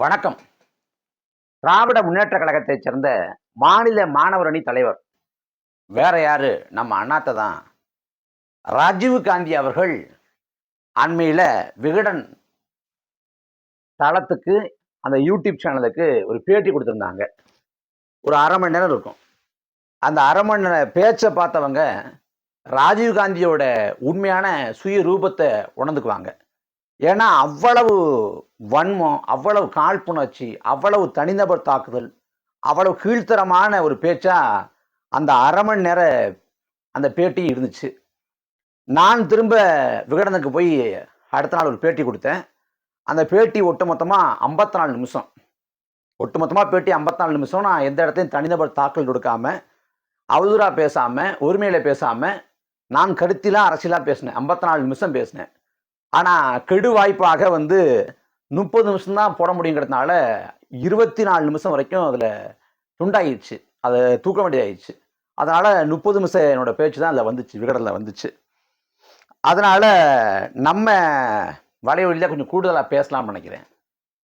வணக்கம். திராவிட முன்னேற்ற கழகத்தைச் சேர்ந்த மாநில மாணவர் அணி தலைவர். வேற யாரு? நம்ம அண்ணாத்தை தான். ராஜீவ் காந்தி அவர்கள் அண்மையில் விகடன் தளத்துக்கு அந்த யூடியூப் சேனலுக்கு ஒரு பேட்டி கொடுத்துருந்தாங்க. ஒரு அரை மணி நேரம் இருக்கும். அந்த அரை மணி நேர பேச்சை பார்த்தவங்க ராஜீவ் காந்தியோட உண்மையான சுய ரூபத்தை உணர்ந்துக்குவாங்க. ஏன்னா அவ்வளவு வன்மம் அவ்வளவு காழ்ப்புணர்ச்சி அவ்வளவு தனிநபர் தாக்குதல் அவ்வளவு கீழ்த்தரமான ஒரு பேச்சா அந்த அரை மணி நேர அந்த பேட்டி இருந்துச்சு. நான் திரும்ப விகடனுக்கு போய் அடுத்த நாள் ஒரு பேட்டி கொடுத்தேன். அந்த பேட்டி ஒட்டுமொத்தமாக ஐம்பத்தி நாலு நிமிஷம். ஒட்டுமொத்தமாக பேட்டி ஐம்பத்தி நாலு நிமிஷம். நான் எந்த இடத்தையும் தனிநபர் தாக்கல் கொடுக்காம அவதூறாக பேசாமல் உரிமையில் பேசாமல் நான் கருத்திலாம் அரசியலாக பேசினேன். ஐம்பத்தி நாலு நிமிஷம் பேசினேன். ஆனால் கெடு வாய்ப்பாக வந்து முப்பது நிமிஷம் தான் போட முடியுங்கிறதுனால இருபத்தி நாலு நிமிஷம் வரைக்கும் அதில் துண்டாயிடுச்சு அதை தூக்க வேண்டியதாயிடுச்சு. அதனால் முப்பது நிமிஷம் என்னோட பேச்சு தான் அதில் வந்துச்சு விகடனில் வந்துச்சு. அதனால் நம்ம வலைவழியில் கொஞ்சம் கூடுதலாக பேசலாம்னு நினைக்கிறேன்.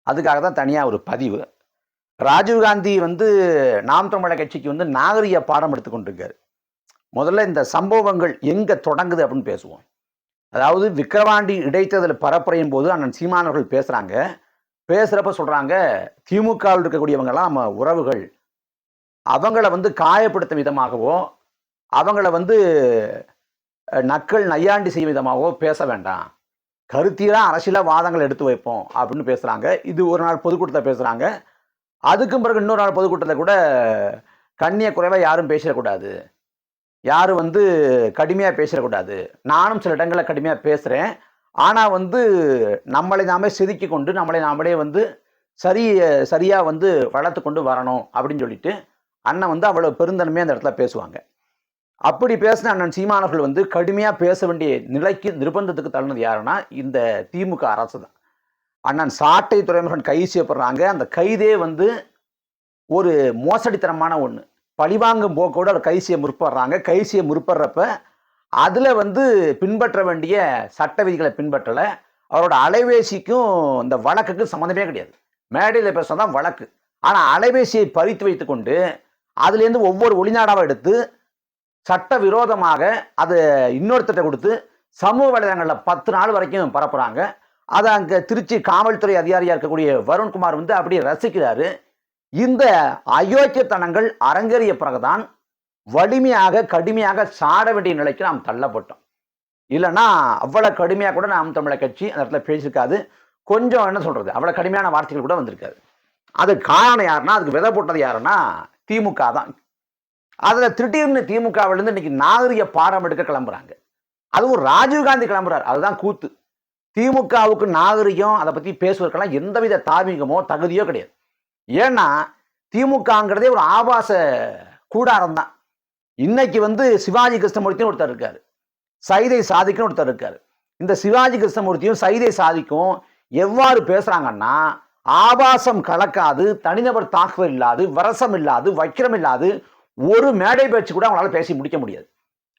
அதுக்காக தான் தனியாக ஒரு பதிவு. ராஜீவ்காந்தி வந்து நாம் தமிழர் கட்சிக்கு வந்து நாகரிக பாடம் எடுத்துக்கொண்டிருக்காரு முதல்ல இந்த சம்பவங்கள் எங்கே தொடங்குது அப்படின்னு பேசுவோம். அதாவது விக்கிரவாண்டி இடைத்தேர்தல் பரப்புரையும் போது அண்ணன் சீமானவர்கள் பேசுகிறாங்க பேசுகிறப்ப சொல்கிறாங்க திமுகவில் இருக்கக்கூடியவங்கெல்லாம் நம்ம உறவுகள். அவங்கள வந்து காயப்படுத்தும் விதமாகவோ அவங்கள வந்து நக்கள் நையாண்டி செய்யும் விதமாகவோ பேச வேண்டாம். கருத்தியெல்லாம் அரசியலாக வாதங்கள் எடுத்து வைப்போம் அப்படின்னு பேசுகிறாங்க இது ஒரு நாள் பொதுக்கூட்டத்தில் பேசுகிறாங்க அதுக்கும் பிறகு இன்னொரு நாள் பொதுக்கூட்டத்தில் கூட கண்ணிய குறைவாக யாரும் பேசிடக்கூடாது யாரும் வந்து கடுமையாக பேசிடக்கூடாது நானும் சில இடங்களில் கடுமையாக பேசுகிறேன் ஆனால் வந்து நம்மளை நாமே செதுக்கி கொண்டு நம்மளை நாமளே வந்து சரி சரியாக வந்து வளர்த்து கொண்டு வரணும் அப்படின்னு சொல்லிட்டு அண்ணன் வந்து அவ்வளோ பெருந்தன்மையாக அந்த இடத்துல பேசுவாங்க. அப்படி பேசின அண்ணன் சீமானவர்கள் வந்து கடுமையாக பேச வேண்டிய நிலைக்கு நிர்பந்தத்துக்கு தள்ளினது யாருன்னா இந்த திமுக அரசு தான். அண்ணன் சாட்டை துறைமுகன் கைது செய்யப்படுறாங்க அந்த கைதே வந்து ஒரு மோசடித்தனமான ஒன்று பழிவாங்கும் போக்கோடு அவர் கைசியை முற்படுறாங்க. கைசியை முற்படுறப்ப அதில் வந்து பின்பற்ற வேண்டிய சட்ட விதிகளை பின்பற்றலை. அவரோட அலைவேசிக்கும் இந்த வழக்குக்கு சம்மந்தமே கிடையாது. மேடையில் பேசுறது தான் வழக்கு. ஆனால் அலைவேசியை பறித்து வைத்துக்கொண்டு அதுலேருந்து ஒவ்வொரு ஒளிநாடாவை எடுத்து சட்ட விரோதமாக அது இன்னொருத்தட்ட கொடுத்து சமூக வலைதளங்களில் பத்து நாள் வரைக்கும் பரப்புகிறாங்க அதை அங்கே திருச்சி காவல்துறை அதிகாரியாக இருக்கக்கூடிய வருண்குமார் வந்து அப்படியே ரசிக்கிறாரு. இந்த அயோக்கியத்தனங்கள் அரங்கேறிய பிறகுதான் வலிமையாக கடுமையாக சாட வேண்டிய நிலைக்கு நாம் தள்ளப்பட்டோம். இல்லைன்னா அவ்வளோ கடுமையாக கூட நாம் தமிழை கட்சி அந்த இடத்துல பேசியிருக்காது. கொஞ்சம் என்ன சொல்கிறது அவ்வளோ கடுமையான வார்த்தைகள் கூட வந்திருக்காது. அது காரணம் யாருன்னா அதுக்கு விதை போட்டது யாருன்னா திமுக தான். அதில் திடீர்னு திமுகவிலேருந்து இன்னைக்கு நாகரிக பாடம் எடுக்க கிளம்புறாங்க. அதுவும் ராஜீவ்காந்தி கிளம்புறாரு. அதுதான் கூத்து. திமுகவுக்கு நாகரிகம் அதை பற்றி பேசுவதற்கெல்லாம் எந்தவித தார்மீகமோ தகுதியோ கிடையாது. ஏன்னா திமுகங்கிறதே ஒரு ஆபாச கூடாரம் தான் இன்னைக்கு வந்து சிவாஜி கிருஷ்ணமூர்த்தின்னு ஒருத்தர் இருக்காரு. சைதை சாதிக்குன்னு ஒருத்தர் இருக்காரு. இந்த சிவாஜி கிருஷ்ணமூர்த்தியும் சைதை சாதிக்கும் எவ்வாறு பேசுறாங்கன்னா ஆபாசம் கலக்காது தனிநபர் தாக்குதல் இல்லாது வரசம் இல்லாது வக்கிரம் இல்லாது ஒரு மேடை பேச்சு கூட அவங்களால பேசி முடிக்க முடியாது.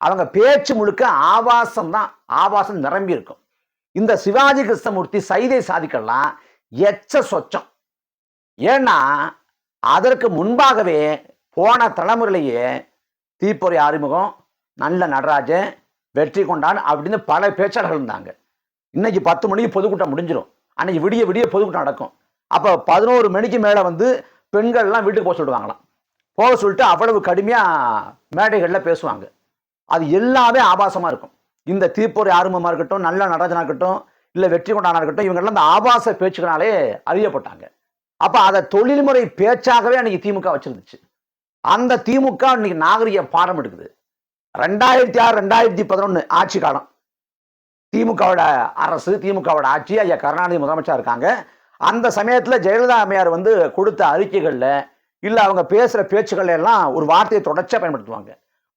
அவங்க பேச்சு முழுக்க ஆபாசம் தான் ஆபாசம் நிரம்பி இருக்கும் இந்த சிவாஜி கிருஷ்ணமூர்த்தி சைதை சாதிக்கெல்லாம் எச்ச சொச்சம். ஏன்னா அதற்கு முன்பாகவே போன தலைமுறையிலேயே தீப்பொறி ஆறுமுகம் நல்ல நடராஜன் வெற்றி கொண்டான் அப்படின்னு பல பேச்சாளர்கள் இருந்தாங்க. இன்னைக்கு பத்து மணிக்கு பொதுக்கூட்டம் முடிஞ்சிடும் அன்னைக்கு விடிய விடிய பொதுக்கூட்டம் நடக்கும். அப்போ பதினோரு மணிக்கு மேலே வந்து பெண்கள்லாம் வீட்டுக்கு போக சொல்லிடுவாங்களாம் போக சொல்லிட்டு அவ்வளவு கடுமையாக மேடைகளில் பேசுவாங்க. அது எல்லாமே ஆபாசமாக இருக்கும். இந்த தீப்பொறி ஆறுமுகமாக இருக்கட்டும் நல்ல நடராஜனாக இருக்கட்டும் இல்லை வெற்றி கொண்டானா இருக்கட்டும் இவங்கெல்லாம் அந்த ஆபாச பேச்சுக்களாலே அறியப்பட்டாங்க. அப்போ அதை தொழில்முறை பேச்சாகவே அன்னைக்கு திமுக வச்சிருந்துச்சு. அந்த திமுக இன்னைக்கு நாகரிக பாடம் எடுக்குது. ரெண்டாயிரத்தி ஆறு ரெண்டாயிரத்தி பதினொன்று ஆட்சி காலம். திமுகவோட அரசு திமுகவோட ஆட்சி ஐயா கருணாநிதி முதலமைச்சர் இருக்காங்க. அந்த சமயத்தில் ஜெயலலிதா அம்மையார் வந்து கொடுத்த அறிக்கைகளில் இல்லை அவங்க பேசுகிற பேச்சுக்கள் எல்லாம் ஒரு வார்த்தையை தொடர்ச்சியாக பயன்படுத்துவாங்க.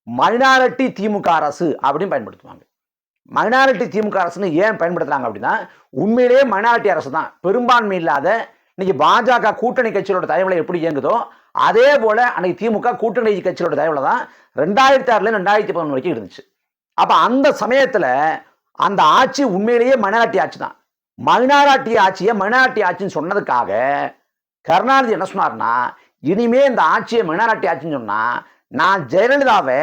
மைனாரிட்டி திமுக அரசு அப்படின்னு பயன்படுத்துவாங்க. மைனாரிட்டி திமுக அரசுன்னு ஏன் பயன்படுத்துகிறாங்க அப்படின்னா உண்மையிலேயே மைனாரிட்டி அரசு தான் பெரும்பான்மை இல்லாத இன்னைக்கு பாஜக கூட்டணி கட்சிகளோட தலைவலை எப்படி இயங்குதோ அதே போல அன்னைக்கு திமுக கூட்டணி கட்சிகளோட தலைவலை தான் ரெண்டாயிரத்தி ஆறுல ரெண்டாயிரத்தி பதினொன்று வரைக்கும் இருந்துச்சு. அப்ப அந்த சமயத்துல அந்த ஆட்சி உண்மையிலேயே மைனாரிட்டி ஆட்சி தான். மைனாரிட்டி ஆட்சியை மைனாரிட்டி ஆட்சின்னு சொன்னதுக்காக கருணாநிதி என்ன சொன்னார்னா இனிமே இந்த ஆட்சியை மைனாரிட்டி ஆட்சின்னு சொன்னா நான் ஜெயலலிதாவை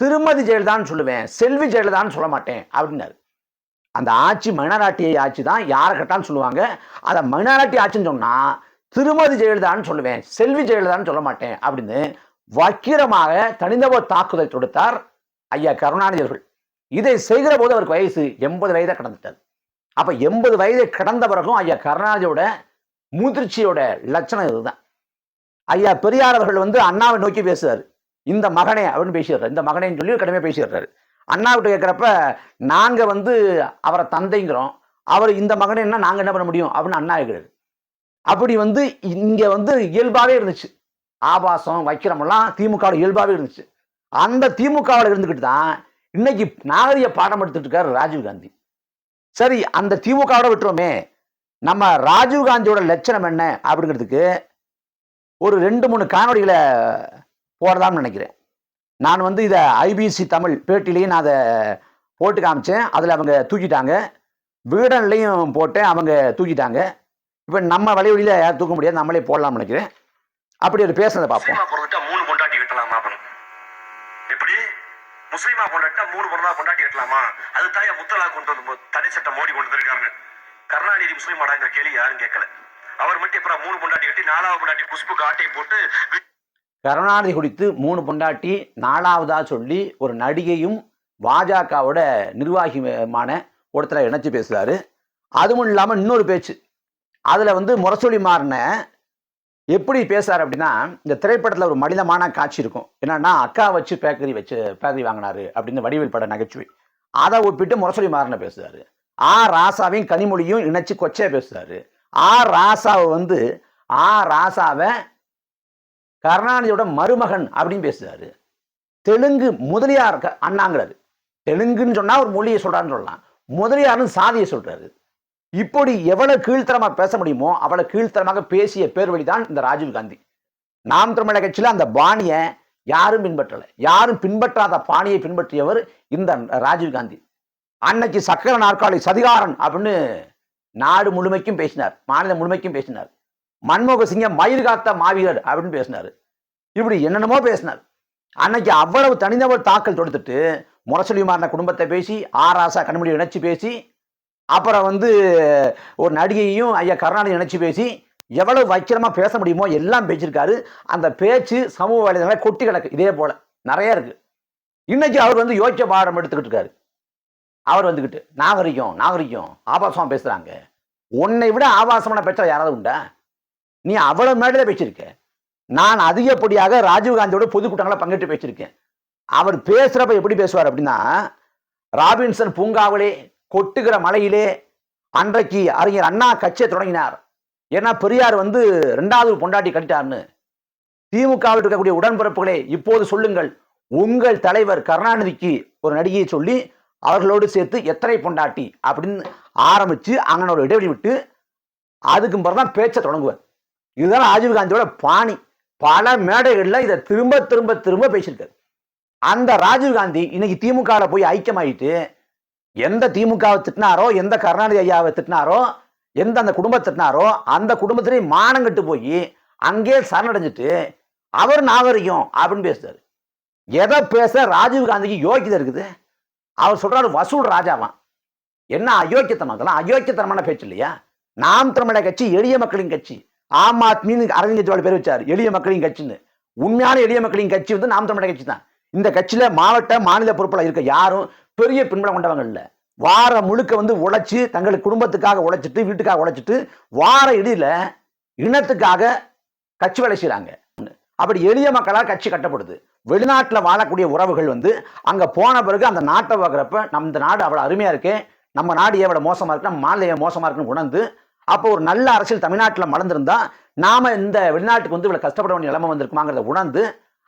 திருமதி ஜெயலலிதான்னு சொல்லுவேன் செல்வி ஜெயலலிதான்னு சொல்ல மாட்டேன் அப்படின்னாரு. அந்த ஆட்சி மைனாரிட்டி ஆட்சி தான் யாரை கேட்டாலும் சொல்லுவாங்க. அதை மைனாரிட்டி ஆட்சின்னு சொன்னால் திருமதி ஜெயலலிதான்னு சொல்லுவேன் செல்வி ஜெயலலிதான்னு சொல்ல மாட்டேன் அப்படின்னு வக்கிரமாக தனிநபர் தாக்குதல் தொடுத்தார் ஐயா கருணாநிதி அவர்கள். இதை செய்கிற போது அவருக்கு வயசு எண்பது வயதை கடந்துட்டது அப்போ எண்பது வயதை கடந்த பிறகும் ஐயா கருணாநிதியோட முதிர்ச்சியோட லட்சணம் இதுதான். ஐயா பெரியார் அவர்கள் வந்து அண்ணாவை நோக்கி பேசுறாரு. இந்த மகனே அப்படின்னு பேசிடுறாரு. இந்த மகனேன்னு சொல்லி கடுமையாக பேசிடுறாரு. அண்ணாவிட்ட கேட்குறப்ப நாங்கள் வந்து அவரை தந்தைங்கிறோம். அவர் இந்த மகனை என்ன நாங்கள் என்ன பண்ண முடியும்? அப்படின்னு அண்ணா கேட்குறாரு அப்படி வந்து இங்கே வந்து இயல்பாகவே இருந்துச்சு. ஆபாசம் வைக்கிறமெல்லாம் திமுகவில் இயல்பாகவே இருந்துச்சு. அந்த திமுகவில் இருந்துக்கிட்டு தான் இன்னைக்கு நாகரிக பாடம் எடுத்துட்டு இருக்காரு ராஜீவ் காந்தி. சரி அந்த திமுகவோட விட்டுருவோமே. நம்ம ராஜீவ்காந்தியோட லட்சணம் என்ன அப்படிங்கிறதுக்கு ஒரு ரெண்டு மூணு காணொலிகளை போடலாம்னு நினைக்கிறேன். நான் வந்து இதை ஐபிசி தமிழ் பேட்டிலையும் நான் அதை போட்டு காமிச்சேன். அதில் அவங்க தூக்கிட்டாங்க. வீடன்லையும் போட்டேன். அவங்க தூக்கிட்டாங்க. இப்போ நம்ம வழிவழியில் யாரும் தூக்க முடியாது. நம்மளே போடலாம்னு நினைக்கிறேன். அப்படி ஒரு பேசுனதை பார்ப்போம். மூணு பொண்டாட்டி கட்டலாமா எப்படி? முஸ்லீமா பொண்டாட்டா மூணு பிறந்தா பொண்டாட்டி கட்டலாமா? அது தாயா முத்தலா கொண்டு வந்து தடை சட்டம் மோடி கொண்டு வந்திருக்காங்க. கருணாநிதி முஸ்லீம் ஆடாங்கிற கேள்வி யாரும் கேட்கல. அவர் மட்டும் அப்புறம் மூணு பொண்டாட்டி கட்டி நாலாவது பொண்டாட்டி குஷ்புக்கு ஆட்டையை போட்டு கருணாநிதி குறித்து மூணு பொண்டாட்டி நாலாவதா சொல்லி ஒரு நடிகையும் பாஜகவோட நிர்வாகியுமான ஒருத்தரை இணைச்சி பேசுகிறாரு அதுவும் இல்லாமல் இன்னொரு பேச்சு. அதில் வந்து முரசொலி மாறின எப்படி பேசுகிறார் அப்படின்னா இந்த திரைப்படத்தில் ஒரு மனிதமான காட்சி இருக்கும். என்னன்னா அக்கா வச்சு பேக்கரி வச்சு பேக்கரி வாங்கினாரு அப்படின்னு வடிவேல் பட நகைச்சுவை. அதை ஒப்பிட்டு முரசொலி மாறின பேசுகிறாரு ஆ ராசாவையும் கனிமொழியும் இணைச்சி கொச்சையாக பேசுகிறாரு ஆ ராசாவை வந்து ஆ ராசாவை கருணாநிதியோட மருமகன் அப்படின்னு பேசுறாரு. தெலுங்கு முதலியார் க- அண்ணாங்கிறாரு. தெலுங்குன்னு சொன்னா ஒரு மொழியை சொல்றான்னு சொல்லலாம். முதலியார்னு சாதியை சொல்றாரு. இப்படி எவ்வளவு கீழ்த்தரமாக பேச முடியுமோ அவ்வளவு கீழ்த்தரமாக பேசிய பேர் வழிதான் இந்த ராஜீவ் காந்தி. நாம் தமிழக கட்சியில் அந்த பாணியை யாரும் பின்பற்றலை. யாரும் பின்பற்றாத பாணியை பின்பற்றியவர் இந்த ராஜீவ் காந்தி. அன்னைக்கு சக்கர நாற்காலி சதிகாரன் அப்படின்னு நாடு முழுமைக்கும் பேசினார். மாநிலம் முழுமைக்கும் பேசினார். மன்மோகன் சிங்க மயிர் காத்த மாவீரர் அப்படின்னு பேசினார். இப்படி என்னென்னமோ பேசினார். அன்னைக்கு அவ்வளவு தனிநபர் தாக்கல் தொடுத்துட்டு முரசொலி மாறின குடும்பத்தை பேசி ஆராசா கண்மொழி இணைச்சு பேசி அப்புறம் வந்து ஒரு நடிகையும் ஐயா கருணாநிதி இணைச்சி பேசி எவ்வளவு வைக்கிரமாக பேச முடியுமோ எல்லாம் பேசியிருக்காரு. அந்த பேச்சு சமூக வலைதள கொட்டி கிடக்கு. இதே போல் நிறைய இருக்குது இன்னைக்கு அவர் வந்து யோசிச்ச பாடம் எடுத்துக்கிட்டு இருக்காரு. அவர் வந்துக்கிட்டு நாகரிகம் நாகரிகம் ஆபாசமாக பேசுகிறாங்க உன்னை விட ஆபாசமான பேச்சா யாராவது உண்டா? நீ அவ்வளவு மேடையில பேசியிருக்க. நான் அதிகப்படியாக ராஜீவ்காந்தியோட பொதுக்கூட்டங்களை பங்கேற்று பேசியிருக்கேன். அவர் பேசுறப்ப எப்படி பேசுவார் அப்படின்னா ராபின்சன் பூங்காவிலே கொட்டுகிற மலையிலே அன்றைக்கு அறிஞர் அண்ணா கட்சியை தொடங்கினார். ஏன்னா பெரியார் வந்து ரெண்டாவது பொண்டாட்டி கட்டிட்டார்னு. திமுகவில் இருக்கக்கூடிய உடன்பிறப்புகளே இப்போது சொல்லுங்கள். உங்கள் தலைவர் கருணாநிதிக்கு ஒரு நடிகையை சொல்லி அவர்களோடு சேர்த்து எத்தனை பொண்டாட்டி அப்படின்னு ஆரம்பித்து அங்கனோட ஒரு இடைவெளி விட்டு அதுக்கு பிறகு தான் பேச்சை தொடங்குவார். இதுதான் ராஜீவ் காந்தியோட பாணி. பல மேடைகளில் இதை திரும்ப திரும்ப திரும்ப பேசியிருக்காரு. அந்த ராஜீவ் காந்தி இன்னைக்கு திமுகவில் போய் ஐக்கியமாயிட்டு எந்த திமுகவை திட்டினாரோ எந்த கருணாநிதி ஐயாவை திட்டினாரோ எந்த அந்த குடும்பத்தை திட்டினாரோ அந்த குடும்பத்திலே மானங்கட்டு போய் அங்கே சரணடைஞ்சிட்டு அவர் நாகரிகம் அப்படின்னு பேசுறாரு. எதை பேச ராஜீவ் காந்திக்கு யோக்கியதை இருக்குது? அவர் சொல்றாரு வசூல் ராஜாவான் என்ன அயோக்கியத்தனம் அதெல்லாம் அயோக்கியத்தனமான பேச்சு இல்லையா? நாம் தமிழக கட்சி எளிய மக்களின் கட்சி. ஆம் ஆத்மின்னு அரவிந்த் கெஜ்ரிவால் பேர் வச்சார். எளிய மக்களின் கட்சின்னு. உண்மையான எளிய மக்களின் கட்சி வந்து நாம் தமிழக கட்சி தான். இந்த கட்சியில மாவட்ட மாநில பொறுப்பில் இருக்க யாரும் பெரிய பின்பலம் கொண்டவங்க இல்லை. வாரம் முழுக்க வந்து உழைச்சி தங்களுக்கு குடும்பத்துக்காக உழைச்சிட்டு வீட்டுக்காக உழைச்சிட்டு வார இடையில இனத்துக்காக கட்சி வேலை செய்கிறாங்க அப்படி எளிய மக்களால் கட்சி கட்டப்படுது. வெளிநாட்டில் வாழக்கூடிய உறவுகள் வந்து அங்கே போன பிறகு அந்த நாட்டை பார்க்குறப்ப நம்ம இந்த நாடு அவ்வளோ அருமையாக இருக்கே. நம்ம நாடு எவ்வளோ மோசமாக இருக்கு? நம்ம மாநிலம் மோசமாக இருக்குன்னு உணர்ந்து அப்போ ஒரு நல்ல அரசியல் தமிழ்நாட்டில் மலர்ந்திருந்தா நாம இந்த வெளிநாட்டுக்கு வந்து இவ்வளவு கஷ்டப்பட வேண்டிய நிலைமை வந்திருக்குமாங்கிறத உணர்ந்து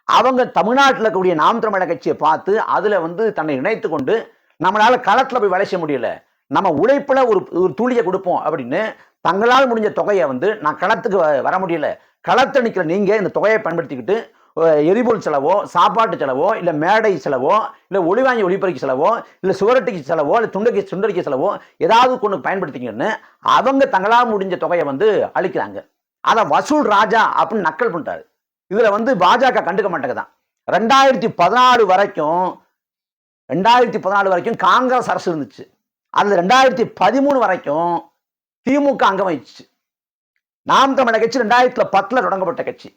அவங்க தமிழ்நாட்டில் இருக்கக்கூடிய நாம் தமிழக கட்சியை பார்த்து அதுல வந்து தன்னை இணைத்து கொண்டு நம்மளால களத்துல போய் வேலை செய்ய முடியல நம்ம உழைப்புல ஒரு ஒரு துளியை கொடுப்போம் அப்படின்னு தங்களால் முடிஞ்ச தொகையை வந்து நான் களத்துக்கு வ- வர முடியல. களத்தை நிற்கிற நீங்க இந்த தொகையை பயன்படுத்திக்கிட்டு எரிபொருள் செலவோ சாப்பாட்டு செலவோ இல்லை மேடை செலவோ இல்லை ஒளிவாங்கி ஒளிப்பறிக்கு செலவோ இல்லை சுவரட்டிக்கு செலவோ இல்லை துண்டக்கி சுண்டரிக்கு செலவோ ஏதாவது கொண்டு பயன்படுத்திங்கன்னு அவங்க தங்களால் முடிஞ்ச தொகையை வந்து அளிக்கிறாங்க. அதை வசூல் ராஜா அப்படின்னு நக்கல் பண்ணிட்டாரு. இதில் வந்து பாஜக கண்டுக்க மாட்டேங்குதான். ரெண்டாயிரத்தி பதினாலு வரைக்கும் ரெண்டாயிரத்தி பதினாலு வரைக்கும் காங்கிரஸ் அரசு இருந்துச்சு. அதில் ரெண்டாயிரத்தி பதிமூணு வரைக்கும் திமுக அங்கம் வகிச்சு நாம் தமிழக கட்சி ரெண்டாயிரத்தி பத்தில் தொடங்கப்பட்ட கட்சி.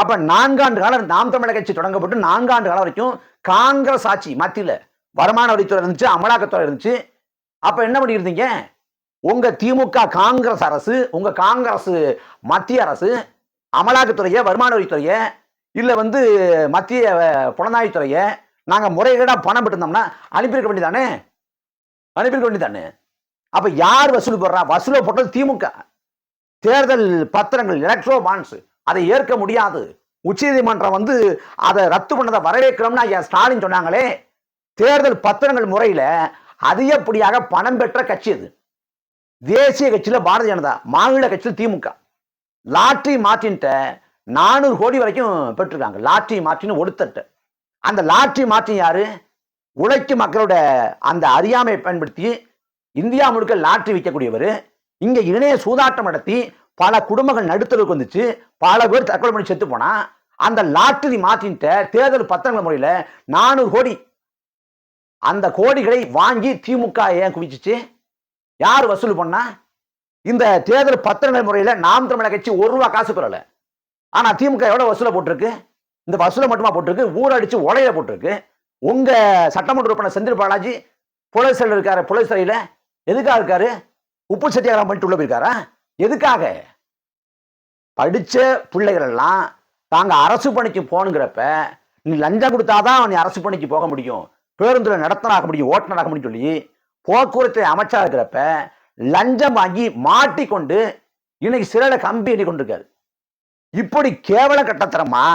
அப்ப நான்காண்டு காலம் நாம் தமிழக கட்சி தொடங்கப்பட்டு நான்காண்டு காலம் வரைக்கும் காங்கிரஸ் ஆட்சி மத்தியில் வருமான வரித்துறை இருந்துச்சு அமலாக்கத்துறை இருந்துச்சு. அப்ப என்ன பண்ணியிருந்தீங்க? உங்க திமுக காங்கிரஸ் அரசு உங்க காங்கிரஸ் மத்திய அரசு அமலாக்கத்துறைய வருமான வரித்துறைய இல்ல வந்து மத்திய புலனாய்வுத்துறைய நாங்க முறைகேடா பணம் பெற்றிருந்தோம்னா அனுப்பியிருக்க வேண்டியதானே? அனுப்பியிருக்க வேண்டியதானே? அப்ப யார் வசூல் போடுறா? வசூலை போட்டது திமுக. தேர்தல் பத்திரங்கள் எலக்ட்ரோ பாண்ட்ஸ் அதை ஏற்க முடியாது. உச்சநீதிமன்றம் வந்து அதை ரத்து பண்ணதை வரவேற்கிறோம்னு ஐயா ஸ்டாலின் சொன்னாங்களே தேர்தல் பத்திரங்கள் முறையில அதிகப்படியாக பணம் பெற்ற கட்சி அது. தேசிய கட்சியில பாரதிய ஜனதா மாநில கட்சியில் திமுக. லாட்ரி மார்ட்டின்ட்ட நானூறு கோடி வரைக்கும் பெற்றிருக்காங்க. லாட்ரி மாற்றின்னு ஒடுத்தட்ட அந்த லாட்ரி மார்ட்டின் யாரு? உழைக்கும் மக்களோட அந்த அறியாமையை பயன்படுத்தி இந்தியா முழுக்க லாட்ரி விற்கக்கூடியவர். இங்க இணைய சூதாட்டம் நடத்தி பல குடும்பங்கள் நடுத்தருக்கு வந்துச்சு. பல பேர் தற்கொலை பண்ணி செத்து போனா அந்த லாட்டரி மாற்றின்ட்ட தேர்தல் பத்திரங்கள் முறையில் நானூறு கோடி. அந்த கோடிகளை வாங்கி திமுக ஏன் குவிச்சிச்சு? யார் வசூல் பண்ணா? இந்த தேர்தல் பத்திரங்கள் முறையில் நாம் தமிழக கட்சி ஒரு ரூபா காசு பெறல. ஆனால் திமுக எவ்வளோ வசூலை போட்டிருக்கு? இந்த வசூலை மட்டுமா போட்டிருக்கு? ஊரடிச்சு உடையில போட்டிருக்கு. உங்க சட்டமன்ற உறுப்பினர் செந்தில் பாலாஜி புலர் இருக்காரு புலசிறையில் எதுக்காக இருக்காரு? உப்பு சத்தியாகிரகம் பண்ணிட்டு உள்ள போயிருக்காரா? எதுக்காக? படித்த பிள்ளைகளெல்லாம் தாங்க அரசு பணிக்கு போகணுங்கிறப்ப நீ லஞ்சம் கொடுத்தாதான் நீ அரசு பணிக்கு போக முடியும். பேருந்துல நடத்தனாக முடியும் ஓட்டுநராக முடியும் சொல்லி போக்குவரத்து அமைச்சா இருக்கிறப்ப லஞ்சம் வாங்கி மாட்டிக்கொண்டு இன்னைக்கு சிறையில கம்பி எண்ணி கொண்டிருக்காரு. இப்படி கேவல கட்டத்தரமா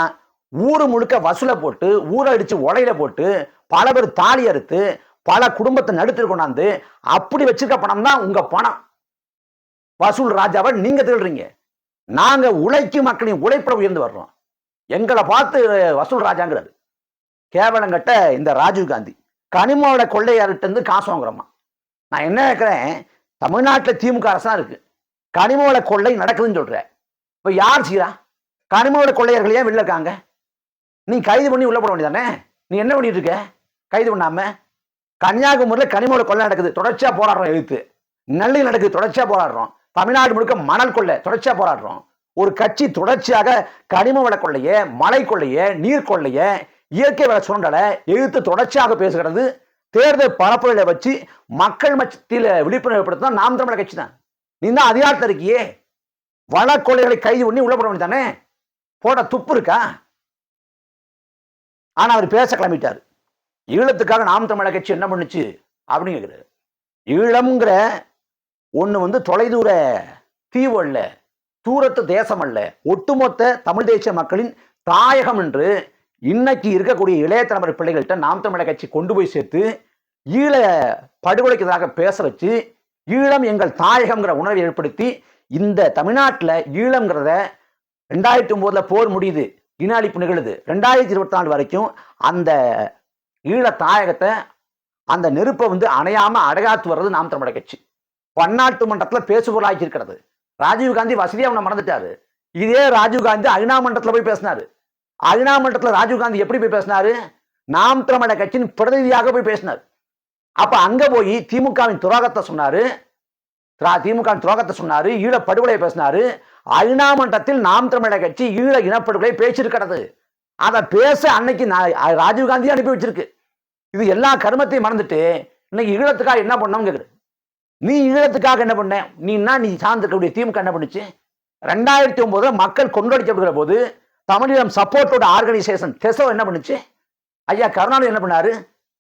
ஊர் முழுக்க வசூலை போட்டு ஊரை அடித்து உலையில போட்டு பல பேர் தாலி அறுத்து பல குடும்பத்தை நடுத்தர் கொண்டாந்து அப்படி வச்சிருக்க பணம் தான் உங்கள் பணம். வசூல் ராஜாவை நீங்க திருடுறீங்க நாங்க உழைக்கும் மக்களின் உழைப்பட உயர்ந்து வர்றோம். எங்களை பார்த்து வசூல் ராஜாங்கிறது கேவலம் கட்ட இந்த ராஜீவ் காந்தி. கனிமோட கொள்ளையார்கிட்டருந்து காசு வாங்குறோமா? நான் என்ன கேட்குறேன் தமிழ்நாட்டில் திமுக அரசா இருக்கு. கனிமோட கொள்ளை நடக்குதுன்னு சொல்ற. இப்போ யார் செய்யறா கனிமோட கொள்ளையர்கள் ஏன் வெளில இருக்காங்க? நீ கைது பண்ணி உள்ள போட வேண்டியதானே? நீ என்ன பண்ணிட்டு இருக்க? கைது பண்ணாம? கன்னியாகுமரியில் கனிமோட கொள்ளை நடக்குது. தொடர்ச்சியாக போராடுறோம் எழுத்து. நெல்லை நடக்குது தொடர்ச்சியாக போராடுறோம். தமிழ்நாடு முழுக்க மணல் கொள்ளை தொடர்ச்சியா போராடுறோம். ஒரு கட்சி தொடர்ச்சியாக கனிம வள கொள்ளைய மலை கொள்ளைய நீர் கொள்ளைய இயற்கை வள சுரண்டலை எழுத்து தொடர்ச்சியாக பேசுகிறது. தேர்தல் பரப்புரையில வச்சு மக்கள் மத்தியில் விழிப்புணர்வு ஏற்படுத்தினா நாம் தமிழர் கட்சி தான். நீ தான் அதிகாரத்தில் இருக்கியே. வள கொள்ளைகளை கைது பண்ணி உள்ள போட வேண்டியதானே? போட துப்பு இருக்கா? ஆனா அவர் பேச கிளம்பிட்டார். ஈழத்துக்காக நாம் தமிழர் கட்சி என்ன பண்ணுச்சு? அப்படின்னு கேட்குறாரு ஈழம்ங்கிற ஒன்று வந்து தொலைதூர தீவு அல்ல தூரத்து தேசம் அல்ல ஒட்டுமொத்த தமிழ் தேசிய மக்களின் தாயகம் என்று இன்னைக்கு இருக்கக்கூடிய இளைய தலைமுறை பிள்ளைகள்கிட்ட நாம் தமிழர் கட்சி கொண்டு போய் சேர்த்து ஈழ படுகொலைக்கு எதிராக பேச வச்சு ஈழம் எங்கள் தாயகம்ங்கிற உணர்வை ஏற்படுத்தி இந்த தமிழ்நாட்டில் ஈழம்ங்கிறத ரெண்டாயிரத்தி ஒம்போதில் போர் முடியுது இன அழிப்பு நிகழுது. ரெண்டாயிரத்தி இருபத்தி நாலு வரைக்கும் அந்த ஈழ தாயகத்தை அந்த நெருப்பை வந்து அணையாமல் அடையாத்து வர்றது நாம் தமிழர் கட்சி. பன்னாட்டு மன்றத்தில் பேசுபொருளாக்கி இருக்கிறது ராஜீவ் காந்தி அவனை மறந்துட்டாரு. இதே ராஜீவ் காந்தி மன்றத்தில் போய் பேசினாரு. ஐநா மன்றத்தில் ராஜீவ் காந்தி எப்படி போய் பேசினாரு? நாம் தமிழர் கட்சியின் பிரதிநிதியாக போய் பேசினார். அப்ப அங்க போய் திமுகவின் துரோகத்தை சொன்னாரு. திமுக திமுகவின் துரோகத்தை சொன்னாரு. ஈழ படுகொலையை பேசினாரு. ஐநா மன்றத்தில் நாம் தமிழக கட்சி ஈழ இனப்படுகொலை பேச்சிருக்கிறது. அதை பேச அன்னைக்கு நான் ராஜீவ் அனுப்பி வச்சிருக்கு. இது எல்லா கருமத்தையும் மறந்துட்டு இன்னைக்கு ஈழத்துக்காக என்ன பண்ணோம்னு கேக்குது. நீ ஈழத்துக்காக என்ன பண்ண? நீ என்ன நீ சார்ந்திருக்கக்கூடிய திமுக என்ன பண்ணுச்சு? ரெண்டாயிரத்தி ஒன்பதுல மக்கள் கொண்டடிக்கப்படுகிற போது தமிழீழம் சப்போர்ட்டோட ஆர்கனைசேஷன் டெசோ என்ன பண்ணுச்சு? ஐயா கருணாநிதி என்ன பண்ணாரு?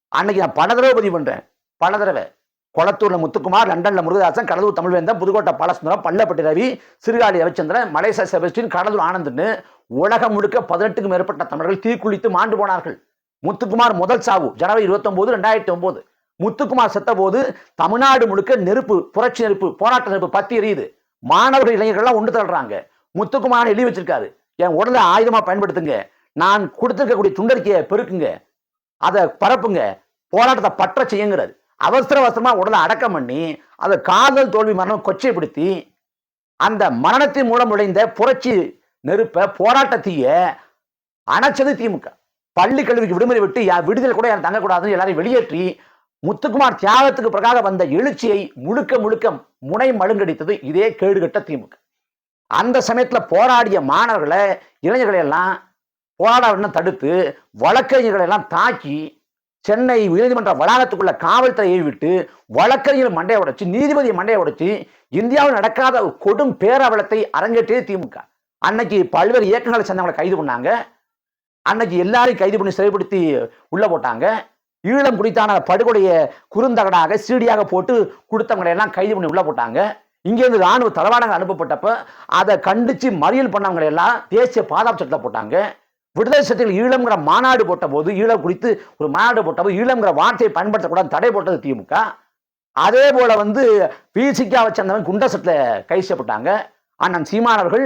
அன்னைக்கு நான் பல தடவை பதிவு பண்றேன். பல தடவை. கொளத்தூர்ல முத்துக்குமார் லண்டன்ல முருகதாசன் கடலூர் தமிழ்வேந்தன் புதுக்கோட்டை பாலசுந்தரம் பள்ளப்பட்டி ரவி சிறுகாடி ரவிச்சந்திரன் மலேசியா செபஸ்டின் கடலூர் ஆனந்த்னு உலகம் முழுக்க பதினெட்டுக்கும் மேற்பட்ட தமிழர்கள் தீக்குளித்து மாண்டு போனார்கள். முத்துக்குமார் முதல் சாவு ஜனவரி இருபத்தி ஒன்பது ரெண்டாயிரத்தி ஒன்பது முத்துக்குமார் செத்த போது தமிழ்நாடு முழுக்க நெருப்பு புரட்சி நெருப்பு போராட்ட நெருப்பு பத்தி எரியுது. மாணவர்கள் இளைஞர்கள்லாம் ஒன்று தள்ளுறாங்க முத்துக்குமார் எழுதி வச்சிருக்காரு. என் உடலை ஆயுதமாக பயன்படுத்துங்க. நான் கொடுத்துருக்கக்கூடிய துண்டறிக்கையை பெருக்குங்க. அதை பரப்புங்க. போராட்டத்தை பற்ற செய்யுங்கிறாரு. அவசர அவசரமாக உடலை அடக்கம் பண்ணி அதை காதல் தோல்வி மரணம் கொச்சைப்படுத்தி அந்த மரணத்தின் மூலம் நுழைந்த புரட்சி நெருப்ப போராட்டத்தீய அணைச்சது திமுக. பள்ளி கல்விக்கு விடுமுறை விட்டு யா- விடுதலை கூட யாரும் தங்கக்கூடாதுன்னு எல்லாரையும் வெளியேற்றி முத்துக்குமார் தியாகத்துக்கு பிறகாக வந்த எழுச்சியை முழுக்க முழுக்க முனை மழுங்கடித்தது இதே கேடுகட்ட திமுக அந்த சமயத்தில் போராடிய மாணவர்களை இளைஞர்களை எல்லாம் போராட தடுத்து வழக்கறிஞர்களை எல்லாம் தாக்கி சென்னை உயர்நீதிமன்ற வளாகத்துக்குள்ள காவல்துறையை விட்டு வழக்கறிஞர் மண்டையை உடைச்சு நீதிபதி மண்டையை உடைச்சு இந்தியாவில் நடக்காத கொடும் பேரவலத்தை அரங்கேற்றியது திமுக. அன்னைக்கு பல்வேறு இயக்கங்களை சேர்ந்தவங்களை கைது பண்ணாங்க. அன்னைக்கு எல்லாரையும் கைது பண்ணி சிறைப்படுத்தி உள்ள போட்டாங்க. ஈழம் குடித்தான படுகொடைய குறுந்தகடாக சீடியாக போட்டு கொடுத்தவங்களை எல்லாம் கைது பண்ணி உள்ள போட்டாங்க. இங்கேருந்து ராணுவ தளவாடங்கள் அனுப்பப்பட்டப்ப அதை கண்டிச்சு மறியல் பண்ணவங்களை எல்லாம் தேசிய பாதுகாப்பு சட்டத்தில் போட்டாங்க. விடுதலை சட்டத்தில் ஈழம்ங்கிற மாநாடு போட்ட போது ஈழம் குறித்து ஒரு மாநாடு போட்ட போது ஈழம்ங்கிற வார்த்தையை பயன்படுத்தக்கூடாது தடை போட்டது திமுக. அதே போல வந்து பிசிகாவை வச்சிருந்தவன் குண்டசத்தில் கைது செய்யப்பட்டாங்க. அண்ணன் சீமானவர்கள்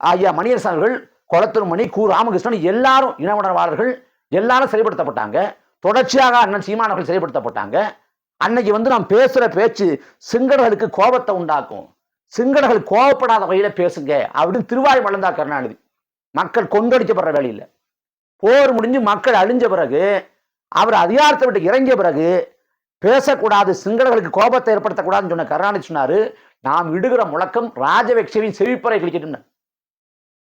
ஐயா மணியரசன் அவர்கள் கொளத்தூர் மணி கு. ராமகிருஷ்ணன் எல்லாரும் இன உணர்வாளர்கள் எல்லாரும் செயல்படுத்தப்பட்டாங்க. தொடர்ச்சியாக அண்ணன் சீமானவர்கள் சிறைப்படுத்தப்பட்டாங்க அன்னைக்கு வந்து நாம் பேசுகிற பேச்சு சிங்கடர்களுக்கு கோபத்தை உண்டாக்கும். சிங்கடர்கள் கோபப்படாத வகையில் பேசுங்க அப்படின்னு திருவாய் வளர்ந்தா கருணாநிதி. மக்கள் கொந்தளிக்கப்படுற வேலையில். போர் முடிஞ்சு மக்கள் அழிஞ்ச பிறகு அவர் அதிகாரத்தை விட்டு இறங்கிய பிறகு பேசக்கூடாது சிங்களர்களுக்கு கோபத்தை ஏற்படுத்தக்கூடாதுன்னு சொன்ன கருணாநிதி சொன்னாரு. நாம் இடுகிற முழக்கம் ராஜபக்சேவின் செவிப்பறை கிழிச்சிட்டு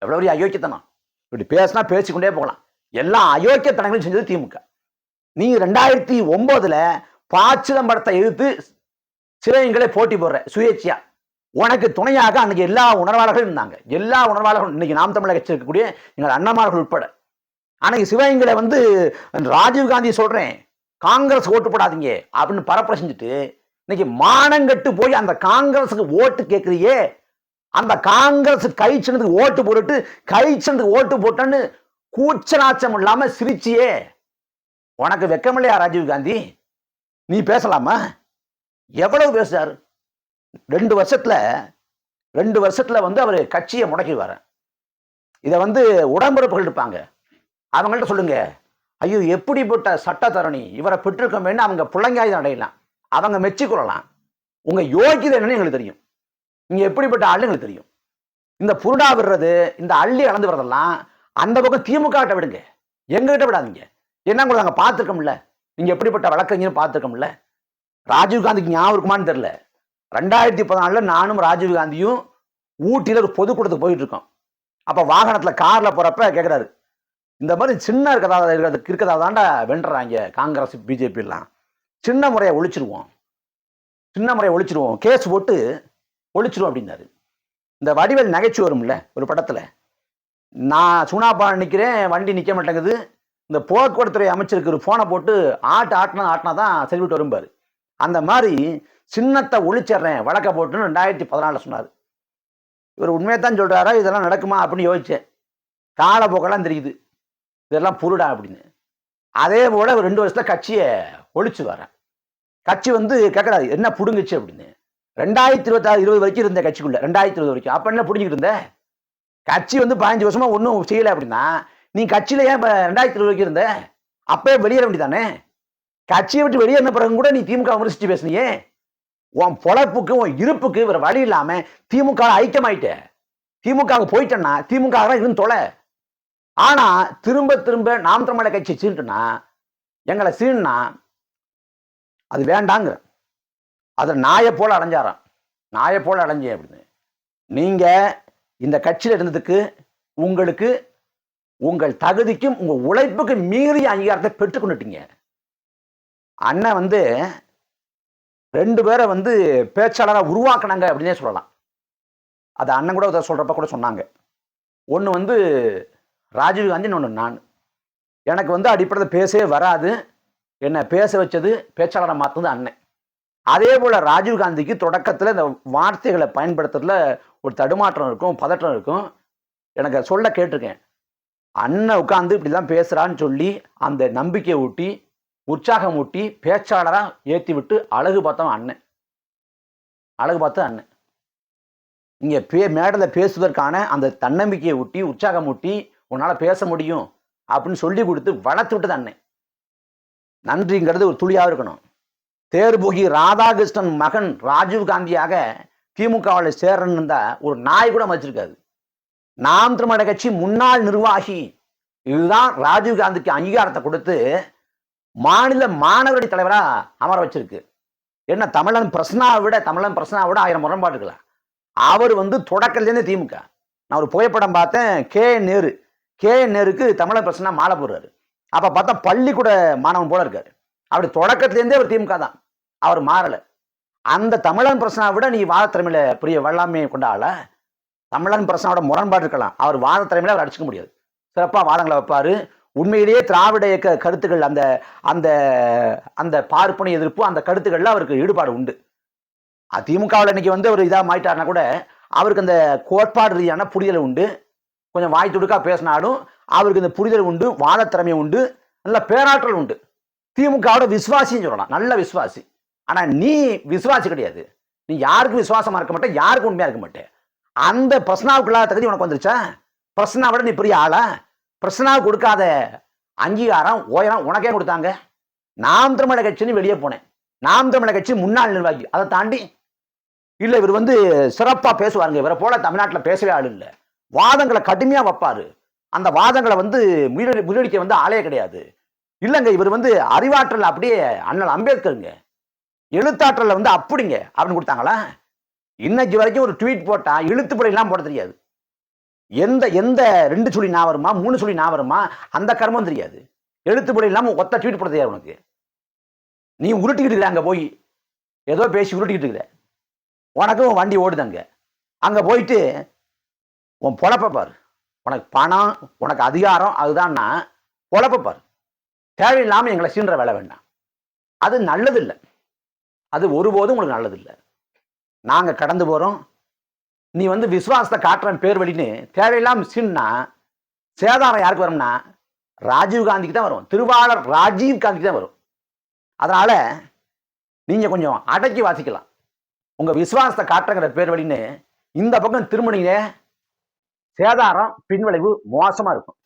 எவ்வளோ பெரிய அயோக்கியத்தனம். இப்படி பேசினா பேசிக்கொண்டே போகலாம். எல்லா அயோக்கியத்தனங்களும் செஞ்சது திமுக. நீ ரெண்டாயிரத்தி ஒன்பதுல ப சிதம்பரத்தை எதிர்த்து சிலையங்களை போட்டி போடுற சுயேட்சையா? உனக்கு துணையாக அன்னைக்கு எல்லா உணர்வாளர்களும் இருந்தாங்க. எல்லா உணர்வாளர்களும் இன்னைக்கு நாம் தமிழக கட்சி இருக்கக்கூடிய எங்கள் அண்ணமார்கள் உட்பட. அன்னைக்கு சிவகங்களை வந்து ராஜீவ்காந்தி சொல்றேன் காங்கிரஸ் ஓட்டு போடாதீங்க அப்படின்னு பரப்புரை செஞ்சுட்டு இன்னைக்கு மானங்கட்டு போய் அந்த காங்கிரஸுக்கு ஓட்டு கேட்குறியே அந்த காங்கிரஸ் கை சின்னத்துக்கு ஓட்டு போட்டுட்டு கை சின்னத்துக்கு ஓட்டு போட்டேன்னு கூச்சநாச்சம் இல்லாம சிரிச்சியே? உனக்கு வெக்கமில்லையா ராஜீவ் காந்தி? நீ பேசலாமா? எவ்வளவு பேசுறாரு? ரெண்டு வருஷத்துல ரெண்டு வருஷத்துல வந்து அவர் கட்சியை முடக்கிடுவார். இதை வந்து உடம்புறப்புகள் இருப்பாங்க. அவங்கள்ட்ட சொல்லுங்க. ஐயோ எப்படிப்பட்ட சட்டத்தரணி. இவரை பெற்றிருக்கோமேன்னு அவங்க புள்ளங்காயுதம் அடையலாம். அவங்க மெச்சிக்கொள்ளலாம். உங்க யோகிதை என்னன்னு எங்களுக்கு தெரியும். நீங்க எப்படிப்பட்ட ஆளு எங்களுக்கு தெரியும். இந்த புருடா விடுறது இந்த அள்ளி அளந்து விடுறதெல்லாம் அந்த பக்கம் திமுக கிட்ட விடுங்க. எங்ககிட்ட விடாதீங்க. என்ன கூட நாங்கள் பார்த்துருக்கோம்ல நீங்கள் எப்படிப்பட்ட வழக்கறிஞர் பார்த்துருக்கோம்ல ராஜீவ் காந்திக்கு ஞாபகம் இருக்குமான்னு தெரில ரெண்டாயிரத்தி பதினாலில் நானும் ராஜீவ் காந்தியும் ஊட்டியில் ஒரு பொதுக்கூட்டத்துக்கு போயிட்டு இருக்கோம் அப்போ வாகனத்தில் காரில் போகிறப்ப கேட்குறாரு இந்த மாதிரி சின்ன இருக்கதா இருக்கிறது இருக்கதா தாண்டா வென்றாங்க காங்கிரஸ் பிஜேபிலாம் சின்ன முறையை ஒழிச்சிருவோம். சின்ன முறையை ஒழிச்சிருவோம். கேஸ் போட்டு ஒழிச்சிருவோம் அப்படின்னாரு. இந்த வடிவேல் நகைச்சுவை வரும்ல ஒரு படத்தில். நான் சுனாப்பா நிற்கிறேன் வண்டி நிற்க மாட்டேங்குது. இந்த போக்குவரத்துறை அமைச்சருக்கு ஒரு ஃபோனை போட்டு ஆட்டு ஆட்டினா ஆட்டினா தான் செல்விட்டு வரும்பாரு. அந்த மாதிரி சின்னத்தை ஒழிச்சிடுறேன் வழக்க போட்டுன்னு ரெண்டாயிரத்தி பதினாலில் சொன்னார். இவர் உண்மையை தான் சொல்கிறாரா இதெல்லாம் நடக்குமா அப்படின்னு யோசித்தேன் காலப்போக்கெல்லாம் தெரியுது. இதெல்லாம் புருடா அப்படின்னு. அதே போல் ஒரு ரெண்டு வருஷத்தில் கட்சியை ஒழிச்சு வரேன் கட்சி வந்து கேட்குறாரு என்ன பிடுங்குச்சு? அப்படின்னு. ரெண்டாயிரத்தி இருபத்தாறு இருபது வரைக்கும் இருந்த கட்சிக்குள்ளே ரெண்டாயிரத்தி இருபது வரைக்கும். அப்போ என்ன புடிஞ்சுக்கிட்டு இருந்தேன் கட்சி வந்து பதினஞ்சு வருஷமாக ஒன்றும் செய்யலை அப்படின்னா நீ கட்சியில ஏன் இப்போ ரெண்டாயிரத்தி இருபது வரைக்கும் இருந்த? அப்பயே வெளியேற வேண்டியதானே? கட்சியை விட்டு வெளியேறின பிறகு கூட நீ திமுக விமர்சிச்சு பேசுனியே? உன் பொழப்புக்கு உன் இருப்புக்கு வேற வழி இல்லாம திமுக ஐக்கியமாயிட்ட. திமுக போயிட்டேன்னா திமுக தான் இருந்து தொலை. ஆனா திரும்ப திரும்ப நாம் தமிழ கட்சி சீண்டுனா எங்களை சீன்னா அது வேண்டாங்கிற. அதை நாயை போல அடைஞ்சாராம். நாயை போல அடைஞ்சேன் அப்படின்னு. நீங்க இந்த கட்சியில் இருந்ததுக்கு உங்களுக்கு உங்கள் தகுதிக்கும் உங்க உழைப்புக்கு மீறிய அங்கீகாரத்தை பெற்றுக்கொண்டுட்டீங்க அண்ணன் வந்து ரெண்டு பேரை வந்து பேச்சாளராக உருவாக்குனாங்க அப்படின்னே சொல்லலாம். அது அண்ணன் கூட ஒருத்தர் சொல்றப்ப கூட சொன்னாங்க. ஒன்று வந்து ராஜீவ்காந்தி ஒன்று நான். எனக்கு வந்து அடிப்படையில் பேசவே வராது. என்னை பேச வச்சது பேச்சாளரை மாற்றுனது அண்ணன். அதே போல் ராஜீவ் காந்திக்கு தொடக்கத்தில் இந்த வார்த்தைகளை பயன்படுத்துறதுல ஒரு தடுமாற்றம் இருக்கும் பதற்றம் இருக்கும். எனக்கு அதை சொல்ல கேட்டிருக்கேன். அண்ணன் உட்காந்து இப்படிலாம் பேசுகிறான்னு சொல்லி அந்த நம்பிக்கையை ஊட்டி உற்சாகம் ஊட்டி பேச்சாளராக ஏற்றி விட்டு அழகு பார்த்தவன் அண்ணன். அழகு பார்த்த அண்ணன். இங்கே பே மேடையில் பேசுவதற்கான அந்த தன்னம்பிக்கையை ஊட்டி உற்சாகம் ஊட்டி உன்னால் பேச முடியும் அப்படின்னு சொல்லி கொடுத்து வளர்த்து விட்டது அண்ணன். நன்றிங்கிறது ஒரு துளியாக இருக்கணும். தேர்போகி ராதாகிருஷ்ணன் மகன் ராஜீவ் காந்தியாக திமுகவில் சேரணுன்னு இருந்தால் ஒரு நாய் கூட மதிச்சிருக்காது. நாம் திருமண கட்சி முன்னாள் நிர்வாகி. இதுதான் ராஜீவ் காந்திக்கு அங்கீகாரத்தை கொடுத்து மாநில மாணவரணி தலைவராக அமர வச்சிருக்கு. என்ன தமிழன் பிரசனாவை விட தமிழன் பிரசனாவை விட ஆயிரம் முரண்பாடுகளா? அவர் வந்து தொடக்கத்துலேருந்து திமுக. நான் ஒரு புகைப்படம் பார்த்தேன் கே. நேரு. கே. நேருக்கு தமிழன் பிரசனா மாலை போடுறாரு. அப்போ பார்த்தா பள்ளிக்கூட மாணவன் போல இருக்காரு. அப்படி தொடக்கத்துலேருந்தே அவர் திமுக தான். அவர் மாறலை. அந்த தமிழன் பிரசனாவை விட நீ வாதத்திறமையில பெரிய புரிய கொண்ட ஆளா? தமிழன் பிரசனோட முரண்பாடு இருக்கலாம். அவர் வாதத்திறமையில அவர் அடிச்சுக்க முடியாது. சிறப்பாக வாதங்களை வைப்பார். உண்மையிலேயே திராவிட இயக்க கருத்துக்கள் அந்த அந்த அந்த பார்ப்பனை எதிர்ப்பு அந்த கருத்துக்களில் அவருக்கு ஈடுபாடு உண்டு. அதிமுகவில் இன்னைக்கு வந்து அவர் இதாக மாயிட்டாருன்னா கூட அவருக்கு அந்த கோட்பாடு ரீதியான புரிதல் உண்டு. கொஞ்சம் வாய் துடுக்கா பேசினாலும் அவருக்கு இந்த புரிதல் உண்டு வாதத்திறமை உண்டு நல்ல பேராற்றல் உண்டு. திமுகவோட விசுவாசின்னு சொல்லலாம். நல்ல விசுவாசி. ஆனால் நீ விசுவாசி கிடையாது. நீ யாருக்கும் விசுவாசமாக இருக்க மாட்டேன் யாருக்கும் உண்மையாக இருக்க மாட்டேன் அந்த பிரசனாவுக்குள்ளாத தகுதி உனக்கு வந்துருச்சா? விட நீ பெரிய ஆளா? பிரச்சனாவுக்கு கொடுக்காத அங்கீகாரம் ஓயரம் உனக்கே கொடுத்தாங்க. நாம் தமிழக கட்சின்னு வெளியே போனேன். நாம் தமிழக கட்சி முன்னாள் நிர்வாகி. அதை தாண்டி இல்லை இவர் வந்து சிறப்பாக பேசுவாருங்க. இவரை போல தமிழ்நாட்டில் பேசவே ஆள் இல்லை. வாதங்களை கடுமையாக வைப்பார். அந்த வாதங்களை வந்து முயலடி முயலடிக்க வந்து ஆளே கிடையாது. இல்லைங்க இவர் வந்து அறிவாற்றல் அப்படியே அண்ணல் அம்பேத்கருங்க. எழுத்தாற்றல்ல வந்து அப்படிங்க அப்படின்னு கொடுத்தாங்களா? இன்னைக்கு வரைக்கும் ஒரு ட்வீட் போட்டா எழுத்துப்படி எல்லாம் போட தெரியாது. எந்த எந்த ரெண்டு சுழி நான் வருமா மூணு சுழி நான் வருமா அந்த கர்மம் தெரியாது. எழுத்துப்படி இல்லாமல் ஒத்த ட்வீட் போட தெரியாது உனக்கு. நீ உருட்டிக்கிட்டு இருக்கிற அங்கே போய் ஏதோ பேசி உருட்டிக்கிட்டு இருக்கிற. உனக்கும் வண்டி ஓடுது அங்கே. அங்கே போயிட்டு உன் பொழப்ப பாரு. உனக்கு பணம் உனக்கு அதிகாரம் அதுதான்னா பொழப்ப பாரு. தேவையில்லாமல் எங்களை சீன்ற வேலை வேண்டாம். அது நல்லதில்லை. அது ஒருபோதும் உங்களுக்கு நல்லதில்லை. நாங்கள் கடந்து போகிறோம் நீ வந்து விஸ்வாசத்தை காட்டுறன் பேர் வழின்னு தேவையில்லாம சீன்னா சேதாரம் யாருக்கு வரும்னா ராஜீவ் காந்திக்கு தான் வரும். திருவாளர் ராஜீவ் காந்திக்கு தான் வரும். அதனால் நீங்கள் கொஞ்சம் அடக்கி வாசிக்கலாம். உங்கள் விசுவாசத்தை காட்டுறங்கிற பேர் வழின்னு இந்த பக்கம் திருமணிங்க சேதாரம் பின்விளைவு மோசமாக இருக்கும்.